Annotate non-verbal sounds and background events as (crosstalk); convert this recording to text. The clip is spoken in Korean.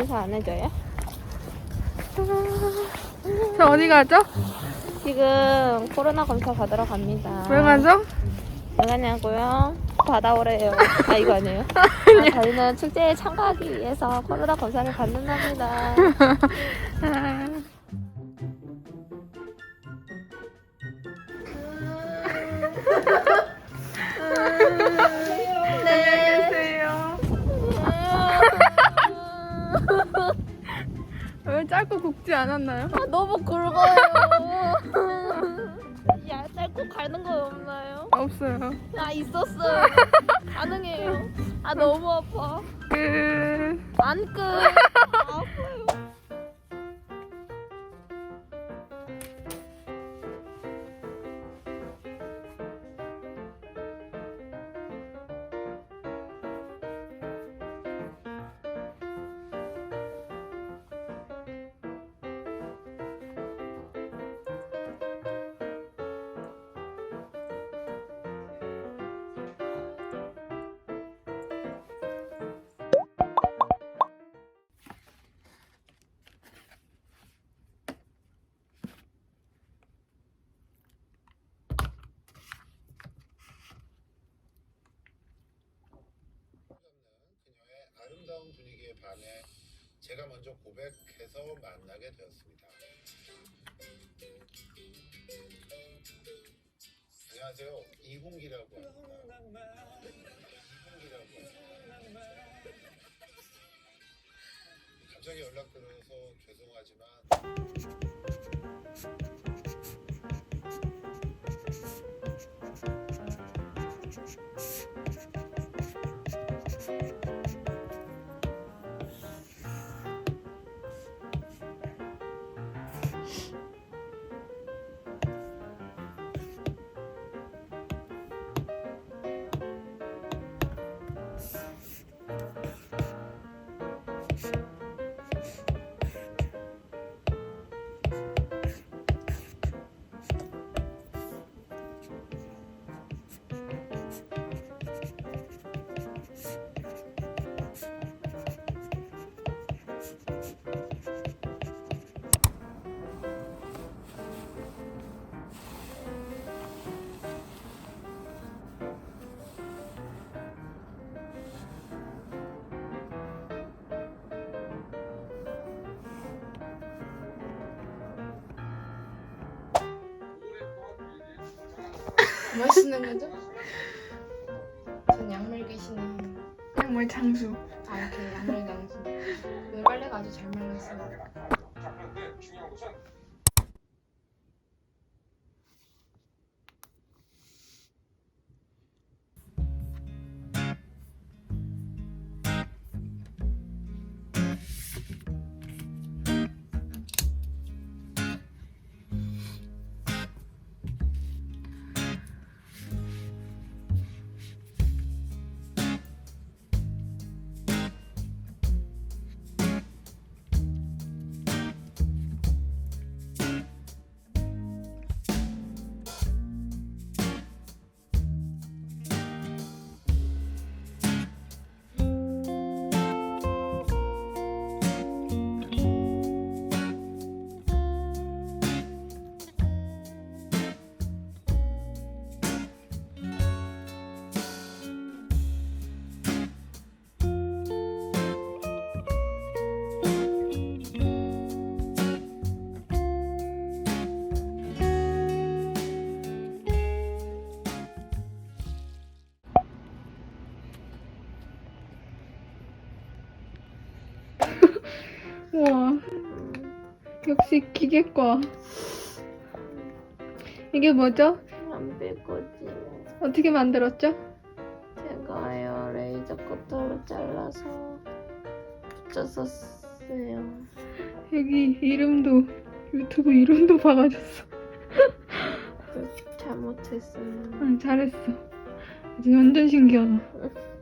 인사 안 해줘요? 저 어디 가죠? 지금 코로나 검사 받으러 갑니다. 왜 가죠? 왜 가냐고요? 받아오래요. 아 이거 (laughs) 아니에요? 아, 저희는 축제에 참가하기 위해서 코로나 검사를 받는답니다. (laughs) 짧고 굵지 않았나요? 아, 너무 굵어요. (laughs) 야, 짧고 가는 거 없나요? 없어요. 아, 있었어요. (laughs) 가능해요. 아, 너무 아파. 끝. 안 끝. (laughs) 아름다운 분위기에 반해 제가 먼저 고백해서 만나게 되었습니다. 안녕하세요. 이홍기라고 합니다. 이홍기라고 합니다. 갑자기 연락드려서 죄송하지만 뭐 쓰는 거죠? 전 약물 귀신이에요. 뭘 장수. 아 이렇게 약물 강수. 오늘 빨래가 아주 잘 말랐어요. 역시 기계과. 이게 뭐죠? 안뺄 거지. 어떻게 만들었죠? 제가요, 레이저 커터로 잘라서 붙였었어요. 여기 이름도 유튜브 이름도 박아줬어. 잘못했어요. 응, 잘했어. 완전 신기하다. (laughs)